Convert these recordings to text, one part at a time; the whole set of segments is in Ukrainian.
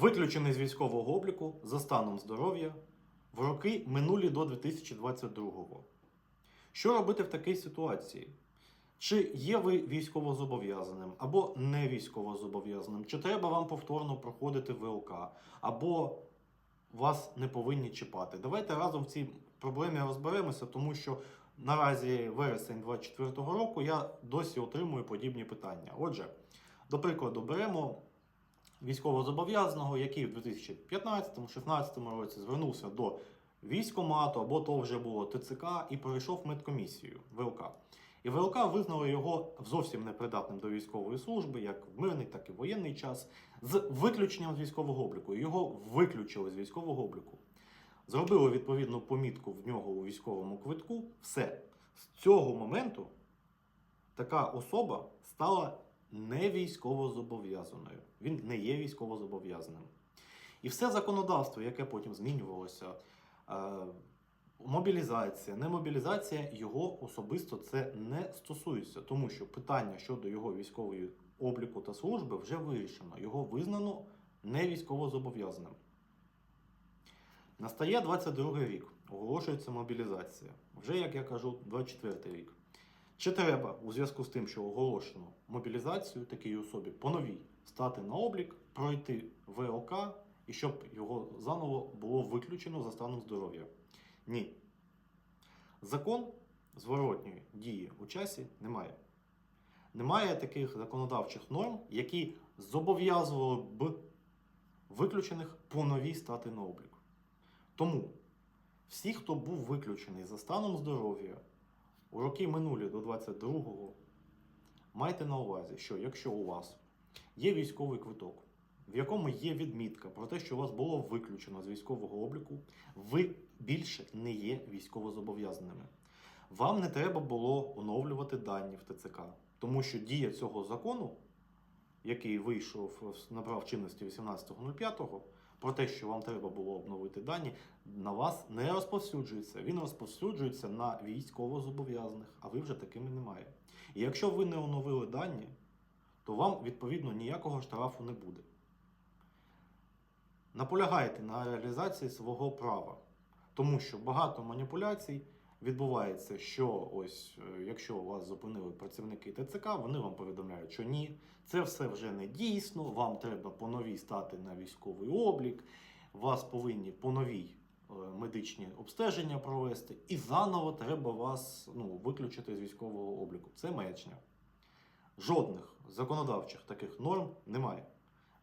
виключений з військового обліку за станом здоров'я в роки минулі до 2022-го. Що робити в такій ситуації? Чи є ви військовозобов'язаним або не військовозобов'язаним? Чи треба вам повторно проходити ВЛК, або вас не повинні чіпати? Давайте разом в цій проблемі розберемося, тому що наразі вересень 2024 року я досі отримую подібні питання. Отже, до прикладу, беремо військовозобов'язаного, який в 2015-16 році звернувся до військомату, або то вже було ТЦК, і пройшов медкомісію ВЛК. І ВЛК визнали його зовсім непридатним до військової служби, як в мирний, так і в воєнний час, з виключенням з військового обліку. Його виключили з військового обліку. Зробили відповідну помітку в нього у військовому квитку. Все. З цього моменту така особа стала не військовозобов'язаною. Він не є військовозобов'язаним. І все законодавство, яке потім змінювалося, е, мобілізація, немобілізація, його особисто це не стосується, тому що питання щодо його військової обліку та служби вже вирішено. Його визнано не військовозобов'язаним. Настає 22 рік, оголошується мобілізація. Вже, як я кажу, 24 рік. Чи треба у зв'язку з тим, що оголошено мобілізацію такій особі по новій стати на облік, пройти ВЛК і щоб його заново було виключено за станом здоров'я? Ні. Закон зворотньої дії у часі немає. Немає таких законодавчих норм, які зобов'язували б виключених по новій стати на облік. Тому всі, хто був виключений за станом здоров'я у роки минулі до 22-го, майте на увазі, що якщо у вас є військовий квиток, в якому є відмітка про те, що вас було виключено з військового обліку, ви більше не є військовозобов'язаними. Вам не треба було оновлювати дані в ТЦК, тому що дія цього закону, який вийшов, набрав чинності 18.05, про те, що вам треба було обновити дані, на вас не розповсюджується. Він розповсюджується на військовозобов'язаних, а ви вже такими немає. І якщо ви не оновили дані, то вам відповідно ніякого штрафу не буде. Наполягайте на реалізації свого права, тому що багато маніпуляцій відбувається, що ось е, якщо вас зупинили працівники ТЦК, вони вам повідомляють, що ні, це все вже не дійсно, вам треба по новій стати на військовий облік, вас повинні по новій е, медичні обстеження провести, і заново треба вас ну, виключити з військового обліку. Це маячня. Жодних законодавчих таких норм немає.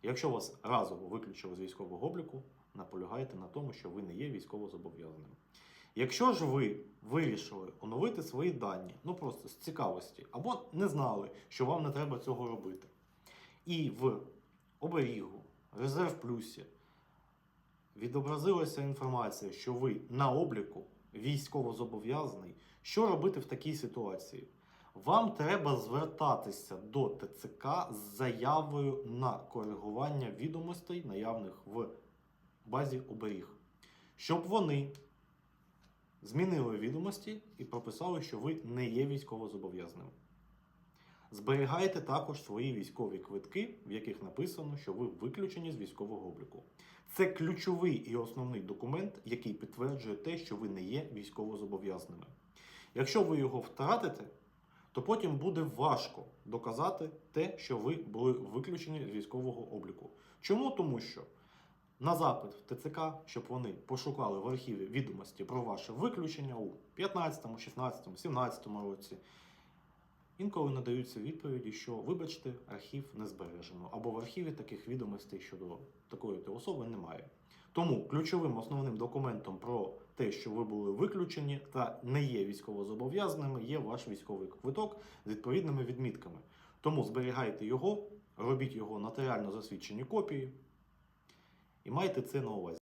Якщо вас разово виключили з військового обліку, наполягайте на тому, що ви не є військовозобов'язаним. Якщо ж ви вирішили оновити свої дані, ну просто з цікавості, або не знали, що вам не треба цього робити, і в оберігу, резерв плюсі відобразилася інформація, що ви на обліку військовозобов'язаний, що робити в такій ситуації? Вам треба звертатися до ТЦК з заявою на коригування відомостей, наявних в базі оберіг, щоб вони змінили відомості і прописали, що ви не є військовозобов'язаним. Зберігайте також свої військові квитки, в яких написано, що ви виключені з військового обліку. Це ключовий і основний документ, який підтверджує те, що ви не є військовозобов'язаними. Якщо ви його втратите, то потім буде важко доказати те, що ви були виключені з військового обліку. Чому? Тому що на запит в ТЦК, щоб вони пошукали в архіві відомості про ваше виключення у 15, 16, 17 році, інколи надаються відповіді, що, вибачте, архів не збережено, або в архіві таких відомостей щодо такої особи немає. Тому ключовим основним документом про те, що ви були виключені та не є військовозобов'язаними, є ваш військовий квиток з відповідними відмітками. Тому зберігайте його, робіть його нотаріально засвідчені копії і майте це на увазі.